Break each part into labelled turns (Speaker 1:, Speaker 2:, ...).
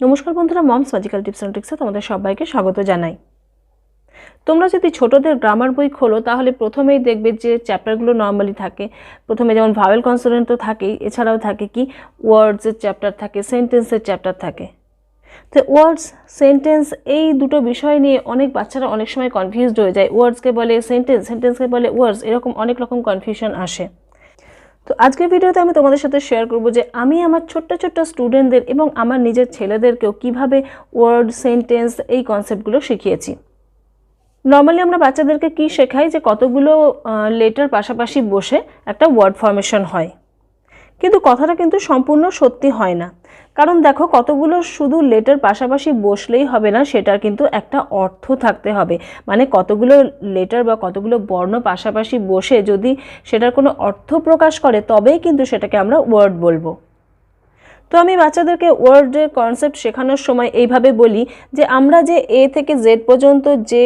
Speaker 1: নমস্কার বন্ধুরা, mom's magical tips and ট্রিক্সে তোমাদের সবাইকে স্বাগত জানাই। তোমরা যদি ছোটদের গ্রামার বই খোলো, তাহলে প্রথমেই দেখবে যে চ্যাপ্টারগুলো নর্মালি থাকে। প্রথমে যেমন ভাওয়েল কনসোনেন্ট তো থাকেই, এছাড়াও থাকে কি ওয়ার্ডসের চ্যাপ্টার থাকে সেন্টেন্সের চ্যাপ্টার থাকে। তো ওয়ার্ডস সেন্টেন্স এই দুটো বিষয় নিয়ে অনেক বাচ্চারা অনেক সময় কনফিউজড হয়ে যায়। ওয়ার্ডসকে বলে সেন্টেন্স সেন্টেন্সকে বলে ওয়ার্ডস এরকম অনেক রকম কনফিউশন আসে। তো আজকের ভিডিওতে আমি তোমাদের সাথে শেয়ার করব যে আমি আমার ছোট্ট ছোট্ট স্টুডেন্টদের এবং আমার নিজের ছেলেদেরকেও কীভাবে ওয়ার্ড সেন্টেন্স এই কনসেপ্টগুলো শিখিয়েছি। নর্মালি আমরা বাচ্চাদেরকে কি শেখাই যে কতগুলো লেটার পাশাপাশি বসে একটা ওয়ার্ড ফর্মেশন হয়। কিন্তু কথাটা কিন্তু সম্পূর্ণ সত্যি হয় না। কারণ দেখো কতগুলো শুধু লেটার পাশাপাশি বসলেই হবে না, সেটার কিন্তু একটা অর্থ থাকতে হবে। মানে কতগুলো লেটার বা কতগুলো বর্ণ পাশাপাশি বসে যদি সেটার কোনো অর্থ প্রকাশ করে, তবেই কিন্তু সেটাকে আমরা ওয়ার্ড বলব। তো আমি বাচ্চাদেরকে ওয়ার্ডের কনসেপ্ট শেখানোর সময় এইভাবে বলি যে, আমরা যে এ থেকে জেড পর্যন্ত যে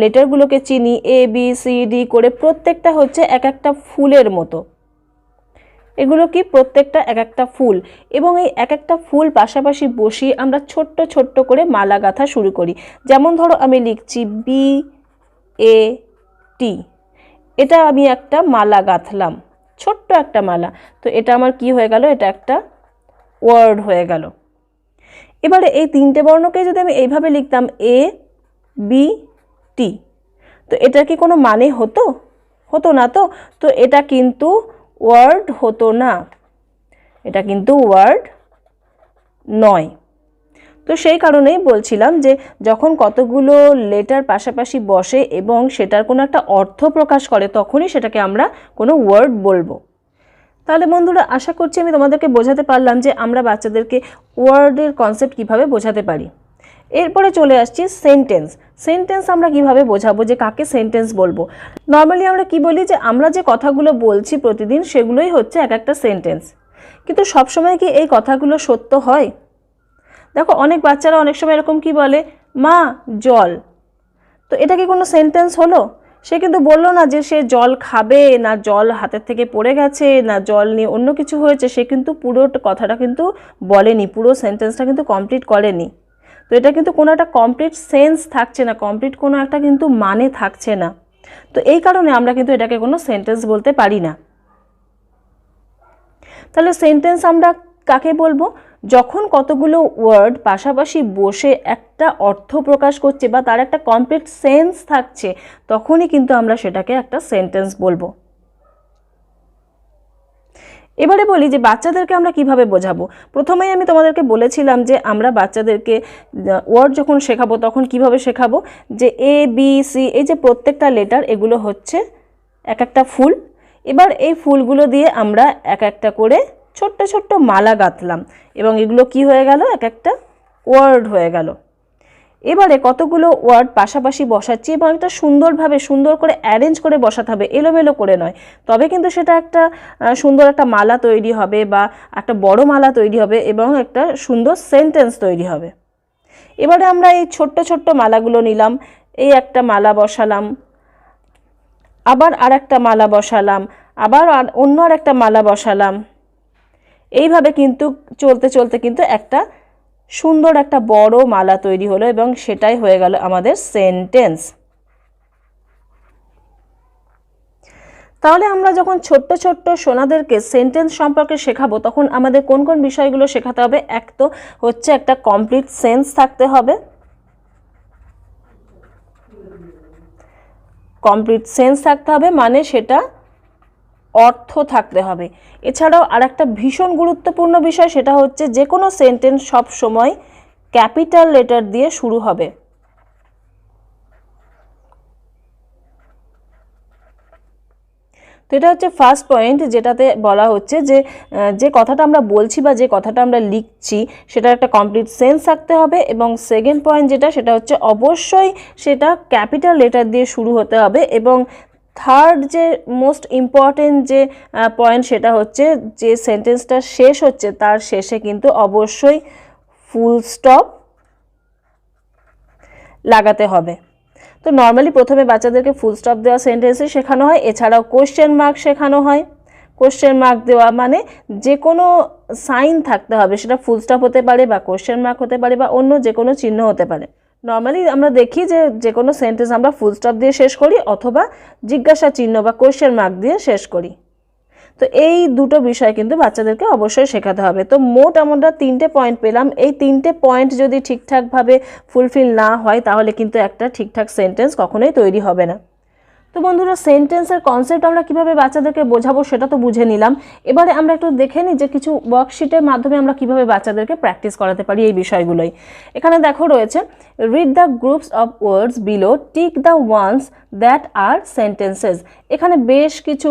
Speaker 1: লেটারগুলোকে চিনি এ বি সি ডি করে প্রত্যেকটা হচ্ছে এক একটা ফুলের মতো। এগুলো কি প্রত্যেকটা এক একটা ফুল? এবং এই এক একটা ফুল পাশাপাশি বসিয়ে আমরা ছোট্ট ছোট্ট করে মালা গাঁথা শুরু করি। যেমন ধরো আমি লিখছি বি এ টি এটা আমি একটা মালা গাঁথলাম। ছোট্ট একটা মালা। তো এটা আমার কি হয়ে গেল? এটা একটা ওয়ার্ড হয়ে গেল। এবারে এই তিনটে বর্ণকে যদি আমি এইভাবে লিখতাম এ বি টি তো এটা কি কোনো মানে হতো? হতো না তো? তো এটা কিন্তু ওয়ার্ড হতো না। এটা কিন্তু ওয়ার্ড নয়। তো সেই কারণেই বলছিলাম যে যখন কতগুলো লেটার পাশাপাশি বসে এবং সেটার কোনো একটা অর্থ প্রকাশ করে, তখনই সেটাকে আমরা কোনো ওয়ার্ড বলব। তাহলে বন্ধুরা, আশা করছি আমি তোমাদেরকে বোঝাতে পারলাম যে আমরা বাচ্চাদেরকে ওয়ার্ডের কনসেপ্ট কীভাবে বোঝাতে পারি। এরপরে চলে আসছি সেন্টেন্স সেন্টেন্স আমরা কীভাবে বোঝাবো যে কাকে সেন্টেন্স বলব? নর্মালি আমরা কি বলি যে আমরা যে কথাগুলো বলছি প্রতিদিন সেগুলোই হচ্ছে এক একটা সেন্টেন্স কিন্তু সবসময় কি এই কথাগুলো সত্য হয়? দেখো, অনেক বাচ্চারা অনেক সময় এরকম কি বলে, মা, জল। তো এটা কি কোনো সেন্টেন্স হলো? সে কিন্তু বলল না যে সে জল খাবে, না জল হাতের থেকে পড়ে গেছে, না জল নিয়ে অন্য কিছু হয়েছে। সে কিন্তু পুরো কথাটা কিন্তু বলেনি, পুরো সেন্টেন্সটা কিন্তু কমপ্লিট করেনি। তো এটা কিন্তু কোনো একটা কমপ্লিট সেন্স থাকছে না কমপ্লিট কোনো একটা কিন্তু মানে থাকছে না। তো এই কারণে আমরা কিন্তু এটাকে কোনো সেন্টেন্স বলতে পারি না। তাহলে সেন্টেন্স আমরা কাকে বলব? যখন কতগুলো ওয়ার্ড পাশাপাশি বসে একটা অর্থ প্রকাশ করছে বা তার একটা কমপ্লিট সেন্স থাকছে, তখনই কিন্তু আমরা সেটাকে একটা সেন্টেন্স বলব। এবারে বলি যে বাচ্চাদেরকে আমরা কীভাবে বোঝাবো? প্রথমেই আমি তোমাদেরকে বলেছিলাম যে আমরা বাচ্চাদেরকে ওয়ার্ড যখন শেখাবো তখন কীভাবে শেখাবো? যে এ বি সি এই যে প্রত্যেকটা লেটার এগুলো হচ্ছে এক একটা ফুল। এবার এই ফুলগুলো দিয়ে আমরা এক একটা করে ছোট্ট ছোট্ট মালা গাঁথলাম এবং এগুলো কি হয়ে গেল? এক একটা ওয়ার্ড হয়ে গেল। এবারে কতগুলো ওয়ার্ড পাশাপাশি বসাচ্ছি এবং এটা সুন্দরভাবে, সুন্দর করে অ্যারেঞ্জ করে বসাতে হবে, এলোমেলো করে নয়। তবে কিন্তু সেটা একটা সুন্দর একটা মালা তৈরি হবে বা একটা বড় মালা তৈরি হবে এবং একটা সুন্দর সেন্টেন্স তৈরি হবে। এবারে আমরা এই ছোট্ট ছোট্ট মালাগুলো নিলাম, এই একটা মালা বসালাম, আবার আর একটা মালা বসালাম, আবার অন্য আর একটা মালা বসালাম। এইভাবে কিন্তু চলতে চলতে কিন্তু একটা সুন্দর একটা বড় মালা তৈরি হলো এবং সেটাই হয়ে গেল আমাদের সেন্টেন্স। তাহলে আমরা যখন ছোট্ট ছোট্ট সোনাদেরকে সেন্টেন্স সম্পর্কে শেখাবো, তখন আমাদের কোন কোন বিষয়গুলো শেখাতে হবে? এক তো হচ্ছে একটা কমপ্লিট সেন্স থাকতে হবে। কমপ্লিট সেন্স থাকতে হবে মানে সেটা অর্থ থাকতে হবে। এছাড়াও আর একটা ভীষণ গুরুত্বপূর্ণ বিষয়, সেটা হচ্ছে যে কোনো সেন্টেন্স সব সময় ক্যাপিটাল লেটার দিয়ে শুরু হবে। তো এটা হচ্ছে ফার্স্ট পয়েন্ট যেটাতে বলা হচ্ছে যে যে কথাটা আমরা বলছি বা যে কথাটা আমরা লিখছি সেটা একটা কমপ্লিট সেন্স থাকতে হবে এবং সেকেন্ড পয়েন্ট যেটা, সেটা হচ্ছে অবশ্যই সেটা ক্যাপিটাল লেটার দিয়ে শুরু হতে হবে এবং থার্ড যে মোস্ট ইম্পর্টেন্ট যে পয়েন্ট সেটা হচ্ছে যে সেন্টেন্সটা শেষ হচ্ছে, তার শেষে কিন্তু অবশ্যই ফুল স্টপ লাগাতে হবে। তো নর্মালি প্রথমে বাচ্চাদেরকে ফুল স্টপ দেওয়া সেন্টেন্সই শেখানো হয়, এছাড়াও কোয়েশ্চেন মার্ক শেখানো হয়। কোশ্চেন মার্ক দেওয়া মানে যে কোনো সাইন থাকতে হবে, সেটা ফুল স্টপ হতে পারে বা কোশ্চেন মার্ক হতে পারে বা অন্য যে কোনো চিহ্ন হতে পারে। নর্মালি আমরা দেখি যে যে কোনো সেন্টেন্স আমরা ফুল স্টপ দিয়ে শেষ করি অথবা জিজ্ঞাসা চিহ্ন বা কোয়েশ্চেন মার্ক দিয়ে শেষ করি। তো এই দুটো বিষয় কিন্তু বাচ্চাদেরকে অবশ্যই শেখাতে হবে। তো মোট আমরা তিনটে পয়েন্ট পেলাম। এই তিনটে পয়েন্ট যদি ঠিকঠাকভাবে ফুলফিল না হয়, তাহলে কিন্তু একটা ঠিকঠাক সেন্টেন্স কখনোই তৈরি হবে না। তো বন্ধুরা সেন্টেন্সের কনসেপ্ট আমরা কীভাবে বাচ্চাদেরকে বোঝাবো সেটা তো বুঝে নিলাম। এবারে আমরা একটু দেখে নিই যে কিছু ওয়ার্কশিটের মাধ্যমে আমরা কীভাবে বাচ্চাদেরকে প্র্যাকটিস করাতে পারি এই বিষয়গুলোই। এখানে দেখো রয়েছে read the groups of words below tick the ones that are sentences এখানে বেশ কিছু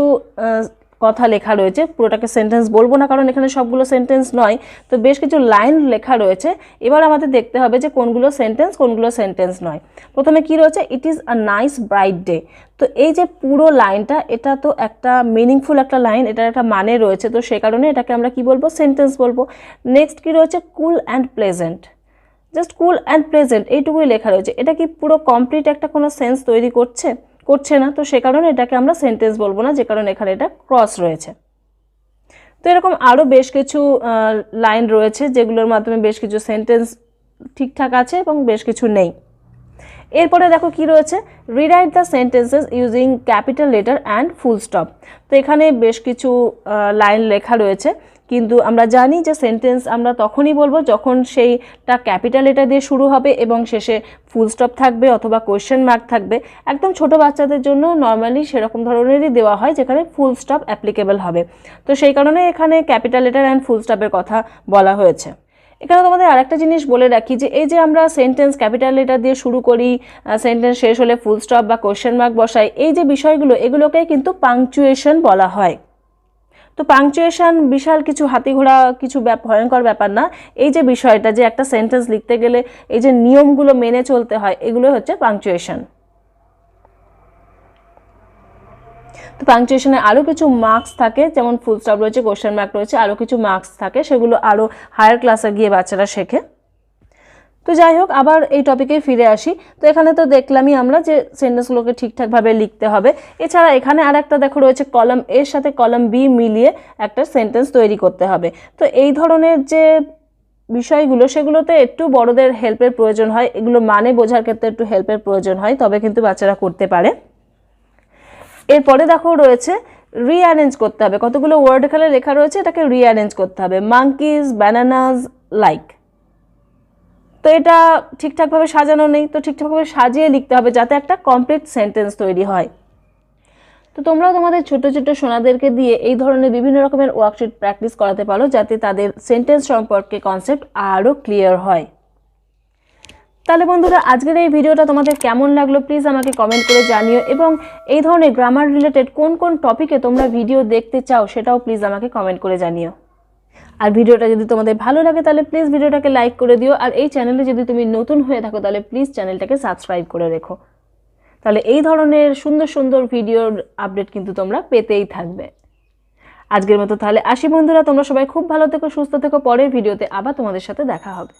Speaker 1: কথা লেখা রয়েছে, পুরোটাকে সেন্টেন্স বলব না, কারণ এখানে সবগুলো সেন্টেন্স নয়। তো বেশ কিছু লাইন লেখা রয়েছে। এবার আমাদের দেখতে হবে যে কোনগুলো সেন্টেন্স কোনগুলো সেন্টেন্স নয়। প্রথমে কি রয়েছে? It is a nice bright day তো এই যে পুরো লাইনটা এটা তো একটা মিনিংফুল একটা লাইন এটার একটা মানে রয়েছে। তো সে কারণে এটাকে আমরা কি বলব? সেন্টেন্স বলব। নেক্সট কি রয়েছে? Cool and pleasant just cool and pleasant এইটুকুই লেখা রয়েছে। এটা কি পুরো কমপ্লিট একটা কোনো সেন্স তৈরি করছে? করছে না, তো সে কারণে এটাকে আমরা সেন্টেন্স বলব না, যে কারণে এখানে এটা ক্রস রয়েছে। তো এরকম আরও বেশ কিছু লাইন রয়েছে যেগুলোর মাধ্যমে বেশ কিছু সেন্টেন্স ঠিকঠাক আছে এবং বেশ কিছু নেই। এরপরে দেখো কি রয়েছে? Rewrite the sentences using capital letter and full stop তো এখানে বেশ কিছু লাইন লেখা রয়েছে। কিন্তু আমরা জানি যে সেন্টেন্স আমরা তখনই বলব যখন সেইটা ক্যাপিটাল লেটার দিয়ে শুরু হবে এবং শেষে ফুল স্টপ থাকবে অথবা কোয়েশ্চেন মার্ক থাকবে। একদম ছোট বাচ্চাদের জন্য নর্মালি সেরকম ধরনেরই দেওয়া হয় যেখানে ফুল স্টপ অ্যাপ্লিকেবল হবে। তো সেই কারণে এখানে ক্যাপিটাল লেটার অ্যান্ড ফুল স্টপের কথা বলা হয়েছে। এখানে তোমাদের আরেকটা জিনিস বলে রাখি যে এই যে আমরা সেন্টেন্স ক্যাপিটাল লেটার দিয়ে শুরু করি সেন্টেন্স শেষ হলে ফুল স্টপ বা কোয়েশ্চেন মার্ক বসাই, এই যে বিষয়গুলো, এগুলোকে কিন্তু পাংচুয়েশন বলা হয়। তো পাংচুয়েশন বিশাল কিছু হাতি ঘোড়া কিছু ভয়ঙ্কর ব্যাপার না। এই যে বিষয়টা যে একটা সেন্টেন্স লিখতে গেলে এই যে নিয়মগুলো মেনে চলতে হয় এগুলো হচ্ছে পাংচুয়েশন তো পাংচুয়েশনে আরও কিছু মার্কস থাকে, যেমন ফুল স্টপ রয়েছে কোশ্চেন মার্ক রয়েছে আরও কিছু মার্কস থাকে, সেগুলো আরও হায়ার ক্লাসে গিয়ে বাচ্চারা শেখে। তো যাই হোক, আবার এই টপিকে ফিরে আসি। তো এখানে তো দেখলামই আমরা যে সেন্টেন্সগুলোকে ঠিকঠাকভাবে লিখতে হবে। এছাড়া এখানে আর একটা দেখো রয়েছে কলম এর সাথে কলম বি মিলিয়ে একটা সেন্টেন্স তৈরি করতে হবে। তো এই ধরনের যে বিষয়গুলো, সেগুলোতে একটু বড়দের হেল্পের প্রয়োজন হয়, এগুলো মানে বোঝার ক্ষেত্রে একটু হেল্পের প্রয়োজন হয়, তবে কিন্তু বাচ্চারা করতে পারে। এরপরে দেখো রয়েছে রিঅ্যারেঞ্জ করতে হবে। কতগুলো ওয়ার্ড এখানে লেখা রয়েছে, এটাকে রিঅ্যারেঞ্জ করতে হবে। মাঙ্কিজ ব্যানানাজ লাইক তো এটা ঠিকঠাকভাবে সাজানো নেই, তো ঠিকঠাকভাবে সাজিয়ে লিখতে হবে যাতে একটা কমপ্লিট সেন্টেন্স তৈরি হয়। তো তোমরাও তোমাদের ছোট ছোট সোনাদেরকে দিয়ে এই ধরনের বিভিন্ন রকমের ওয়ার্কশিট প্র্যাকটিস করাতে পারো, যাতে তাদের সেন্টেন্স সম্পর্কে কনসেপ্ট আরও ক্লিয়ার হয়। তাহলে বন্ধুরা, আজকের এই ভিডিওটা তোমাদের কেমন লাগল? প্লিজ আমাকে কমেন্ট করে জানিও। এবং এই ধরনের গ্রামার রিলেটেড কোন কোন টপিকে তোমরা ভিডিও দেখতে চাও, সেটাও প্লিজ আমাকে কমেন্ট করে জানিও। আর ভিডিওটা যদি তোমাদের ভালো লাগে, তাহলে প্লিজ ভিডিওটাকে লাইক করে দিও। আর এই চ্যানেলে যদি তুমি নতুন হয়ে থাকো, তাহলে প্লিজ চ্যানেলটাকে সাবস্ক্রাইব করে রেখো। তাহলে এই ধরনের সুন্দর সুন্দর ভিডিওর আপডেট কিন্তু তোমরা পেতেই থাকবে। আজকের মতো তাহলে আসি বন্ধুরা, তোমরা সবাই খুব ভালো থেকো, সুস্থ থেকো। পরের ভিডিওতে আবার তোমাদের সাথে দেখা হবে।